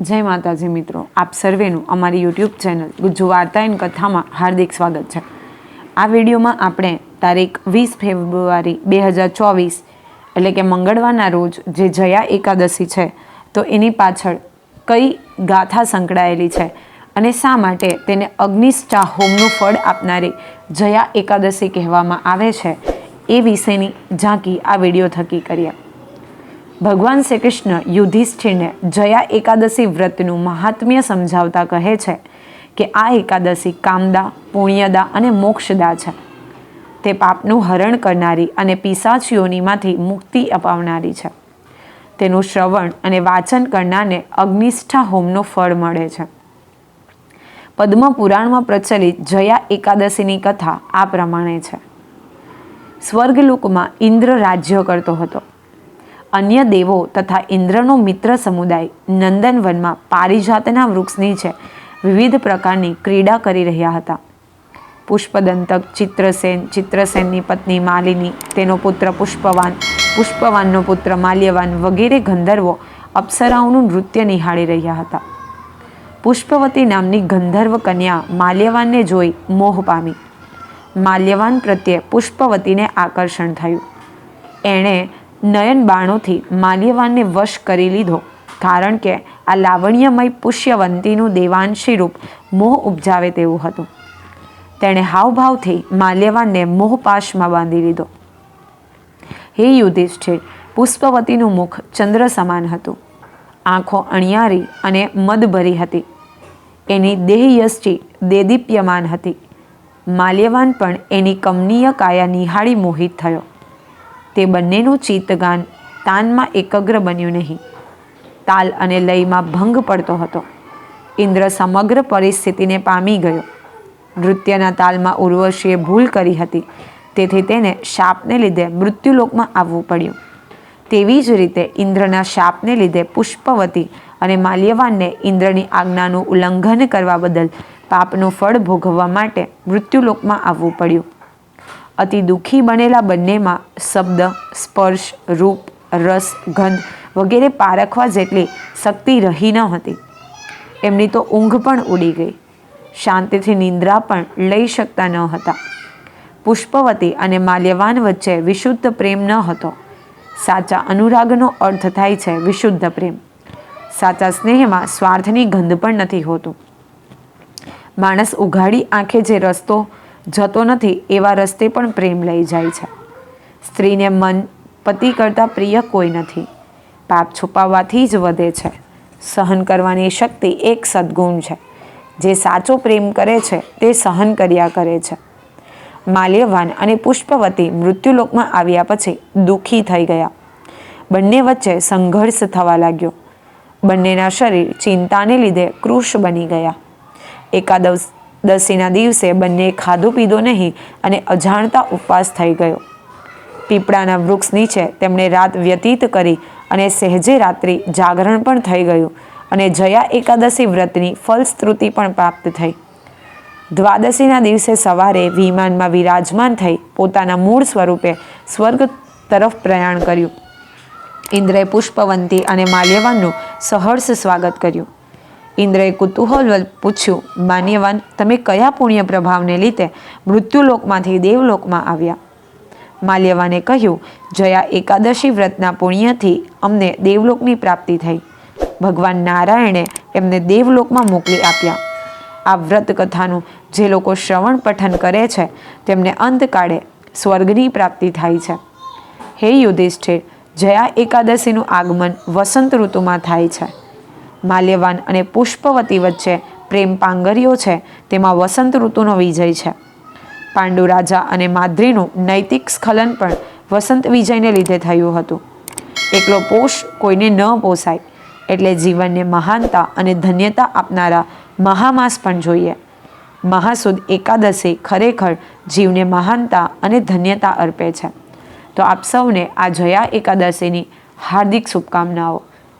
જય માતાજી મિત્રો, આપ સર્વેનું અમારી યુટ્યુબ ચેનલ ગુજ્જુ વાર્તા એન કથામાં હાર્દિક સ્વાગત છે. આ વિડીયોમાં આપણે તારીખ વીસ ફેબ્રુઆરી બે હજાર ચોવીસ, એટલે કે મંગળવારના રોજ જે જયા એકાદશી છે, તો એની પાછળ કઈ ગાથા સંકળાયેલી છે અને શા માટે તેને અગ્નિષ્ઠા હોમનું ફળ આપનારી જયા એકાદશી કહેવામાં આવે છે, એ વિશેની ઝાંકી આ વીડિયો થકી કરીએ. ભગવાન શ્રી કૃષ્ણ યુધિષ્ઠિરને જયા એકાદશી વ્રતનું મહાત્મ્ય સમજાવતા કહે છે કે આ એકાદશી કામદા, પુણ્યદા અને મોક્ષદા છે. તે પાપનું હરણ કરનારી અને પિસાચીઓનીમાંથી મુક્તિ અપાવનારી છે. તેનું શ્રવણ અને વાચન કરનારને અગ્નિષ્ઠા હોમનું ફળ મળે છે. પદ્મ પુરાણમાં પ્રચલિત જયા એકાદશીની કથા આ પ્રમાણે છે. સ્વર્ગલોકમાં ઇન્દ્ર રાજ્ય કરતો હતો. અન્ય દેવો તથા ઇન્દ્રનો મિત્ર સમુદાય નંદનવનમાં પારિજાતના વૃક્ષની છે. વિવિધ પ્રકારની ક્રીડા કરી રહ્યા હતા. પુષ્પદંતક, ચિત્રસેન, ચિત્રસેનની પત્ની માલિની, તેનો પુત્ર પુષ્પવાન, પુષ્પવાનનો પુત્ર માલ્યવાન વગેરે ગંધર્વો અપ્સરાઓનું નૃત્ય નિહાળી રહ્યા હતા. પુષ્પવતી નામની ગંધર્વ કન્યા માલ્યવાનને જોઈ મોહ પામી. માલ્યવાન પ્રત્યે પુષ્પવતીને આકર્ષણ થયું. એણે નયન બાણોથી માલ્યવાનને વશ કરી લીધો. કારણ કે આ લાવણ્યમય પુષ્યવંતીનું દેવાંશી રૂપ મોહ ઉપજાવે તેવું હતું. તેણે હાવભાવથી માલ્યવાનને મોહપાશમાં બાંધી લીધો. હે યુધિષ્ઠિર, પુષ્પવતીનું મુખ ચંદ્ર સમાન હતું. આંખો અણિયારી અને મદભરી હતી. એની દેહયષ્ટિ દેદીપ્યમાન હતી. માલ્યવાન પણ એની કમનીય કાયા નિહાળી મોહિત થયો. તે બંનેનું ચિત્તગાન તાનમાં એકગ્ર બન્યું નહીં. તાલ અને લયમાં ભંગ પડતો હતો. ઇન્દ્ર સમગ્ર પરિસ્થિતિને પામી ગયો. નૃત્યના તાલમાં ઉર્વશીએ ભૂલ કરી હતી. તેથી તેને શાપને લીધે મૃત્યુલોકમાં આવવું પડ્યું. તેવી જ રીતે ઇન્દ્રના શાપને લીધે પુષ્પવતી અને માલ્યવાનને ઇન્દ્રની આજ્ઞાનું ઉલ્લંઘન કરવા બદલ પાપનું ફળ ભોગવવા માટે મૃત્યુલોકમાં આવવું પડ્યું. અતિ દુઃખી બનેલા બંનેમાં શબ્દ, સ્પર્શ, રૂપ, રસ, ગંધ વગેરે પારખવા જેટલી શક્તિ રહી ન હતી. એમની તો ઊંઘ પણ ઉડી ગઈ. શાંતિથી નિંદ્રા પણ લઈ શકતા ન હતા. પુષ્પવતી અને માલ્યવાન વચ્ચે વિશુદ્ધ પ્રેમ ન હતો. સાચા અનુરાગનો અર્થ થાય છે વિશુદ્ધ પ્રેમ. સાચા સ્નેહમાં સ્વાર્થની ગંધ પણ નથી હોતું. માણસ ઉઘાડી આંખે જે રસ્તો જતો નથી એવા રસ્તે પણ પ્રેમ લઈ જાય છે. સ્ત્રીને મન પતિ કરતાં પ્રિય કોઈ નથી. પાપ છુપાવવાથી જ વધે છે. સહન કરવાની શક્તિ એક સદગુણ છે. જે સાચો પ્રેમ કરે છે, તે સહન કર્યા કરે છે. માલ્યવાન અને પુષ્પવતી મૃત્યુલોકમાં આવ્યા પછી દુઃખી થઈ ગયા. બંને વચ્ચે સંઘર્ષ થવા લાગ્યો. બંનેના શરીર ચિંતાને લીધે કૃશ બની ગયા. એકાદશ દસીના દિવસે બંને ખાધો પીધો નહીં અને અજાણતા ઉપવાસ થઈ ગયો. પીપળાના વૃક્ષ નીચે તેમણે રાત વ્યતીત કરી અને સહેજે રાત્રિ જાગરણ પણ થઈ ગયું અને જયા એકાદશી વ્રતની ફલશ્રુતિ પણ પ્રાપ્ત થઈ. દ્વાદશીના દિવસે સવારે વિમાનમાં વિરાજમાન થઈ પોતાના મૂળ સ્વરૂપે સ્વર્ગ તરફ પ્રયાણ કર્યું. ઇન્દ્રએ પુષ્પવંતી અને માલ્યવાનનું સહર્ષ સ્વાગત કર્યું. ઇન્દ્રએ કુતૂહલ પૂછ્યું, માન્યવાન, તમે કયા પુણ્ય પ્રભાવને લીધે મૃત્યુલોકમાંથી દેવલોકમાં આવ્યા? માલ્યવાને કહ્યું, જયા એકાદશી વ્રતના પુણ્યથી અમને દેવલોકની પ્રાપ્તિ થઈ. ભગવાન નારાયણે એમને દેવલોકમાં મોકલી આપ્યા. આ વ્રત કથાનું જે લોકો શ્રવણ પઠન કરે છે, તેમને અંતકાળે સ્વર્ગની પ્રાપ્તિ થાય છે. હે યુધિષ્ઠિર, જયા એકાદશીનું આગમન વસંત ઋતુમાં થાય છે. માલ્યવાન અને પુષ્પવતી વચ્ચે પ્રેમ પાંગરીઓ છે. તેમાં વસંત ઋતુનો વિજય છે. પાંડુ રાજા અને માદ્રીનું નૈતિક સ્ખલન પણ વસંત વિજયને લીધે થયું હતું. એકલો પોષ કોઈને ન પોસાય, એટલે જીવનને મહાનતા અને ધન્યતા આપનારા મહામાસ પણ જોઈએ. મહાસુદ એકાદશી ખરેખર જીવને મહાનતા અને ધન્યતા અર્પે છે. તો આપ સૌને આ જયા એકાદશીની હાર્દિક શુભકામનાઓ.